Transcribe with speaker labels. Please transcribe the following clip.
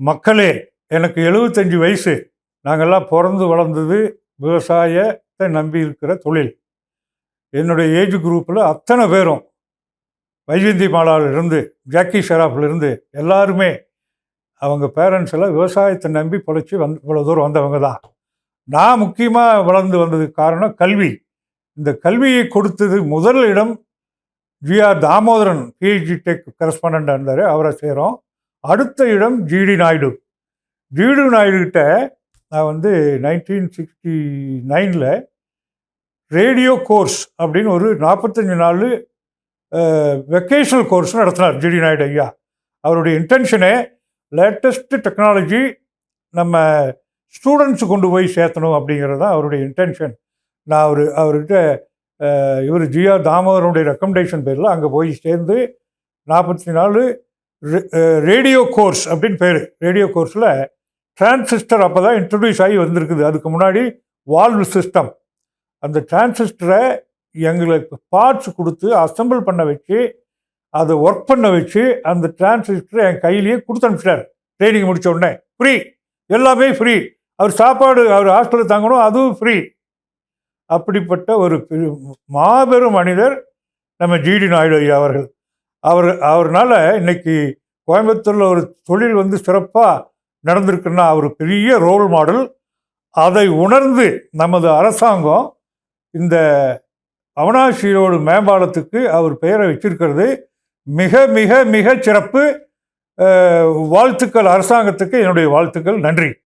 Speaker 1: மக்களே எனக்கு எழுபத்தஞ்சு வயசு. நாங்கள்லாம் பிறந்து வளர்ந்தது விவசாயத்தை நம்பி இருக்கிற தொழில். என்னுடைய ஏஜ் குரூப்பில் அத்தனை பேரும் வைஜந்தி மாலாவிலிருந்து ஜாக்கி ஷெராஃப்லேருந்து எல்லாருமே அவங்க பேரண்ட்ஸ் எல்லாம் விவசாயத்தை நம்பி பொழைச்சி வந்து இவ்வளோ தூரம் வந்தவங்க தான். நான் முக்கியமாக வளர்ந்து வந்ததுக்கு காரணம் கல்வி. இந்த கல்வியை கொடுத்தது முதல் இடம் GR Damodaran PhD tech correspond இருந்தார். அவரை சேரும். அடுத்த இடம் ஜிடி நாயுடு. ஜிடி நாயுடு கிட்ட நான் வந்து நைன்டீன் சிக்ஸ்டி நைனில் ரேடியோ கோர்ஸ் அப்படின்னு ஒரு நாற்பத்தஞ்சு நாள் வெக்கேஷனல் கோர்ஸ் நடத்தினார் ஜிடி நாயுடு ஐயா. அவருடைய இன்டென்ஷனே லேட்டஸ்ட்டு டெக்னாலஜி நம்ம ஸ்டூடெண்ட்ஸு கொண்டு போய் சேர்த்தணும் அப்படிங்கிறது தான் அவருடைய இன்டென்ஷன் நான் அவர் அவர்கிட்ட இவர் ஜிஆர் தாமோதரனுடைய ரெக்கமெண்டேஷன் பேரில் அங்கே போய் சேர்ந்து நாற்பத்தி நாலு ரேடியோ கோர்ஸ் eh, அப்படின்னு பேர். ரேடியோ கோர்ஸில் டிரான்சிஸ்டர் அப்போ தான் இன்ட்ரடியூஸ் ஆகி வந்திருக்குது. அதுக்கு முன்னாடி வால்வு சிஸ்டம் அந்த டிரான்சிஸ்டரை எங்களுக்கு பார்ட்ஸ் கொடுத்து அசம்பிள் பண்ண வச்சு அதை ஒர்க் பண்ண வச்சு அந்த டிரான்சிஸ்டரை என் கையிலேயே கொடுத்து அனுப்பிச்சிட்டார். ட்ரைனிங் முடித்த உடனே. ஃப்ரீ எல்லாமே ஃப்ரீ அவர் சாப்பாடு அவர் ஹாஸ்டலில் தங்கணும் அதுவும் ஃப்ரீ அப்படிப்பட்ட ஒரு பெரு- மாபெரும் மனிதர் நம்ம ஜிடி நாயுடு ஐயா அவர்கள். அவர் அவர்னால் இன்னைக்கு கோயம்புத்தூரில் ஒரு தொழில் வந்து சிறப்பாக நடந்திருக்குன்னா அவர் பெரிய ரோல் மாடல். அதை உணர்ந்து நமது அரசாங்கம் இந்த அவனாசியோடு மேம்பாலத்துக்கு அவர் பெயரை வச்சிருக்கிறது. மிக மிக மிக சிறப்பு. வாழ்த்துக்கள் அரசாங்கத்துக்கு என்னுடைய வாழ்த்துக்கள். நன்றி.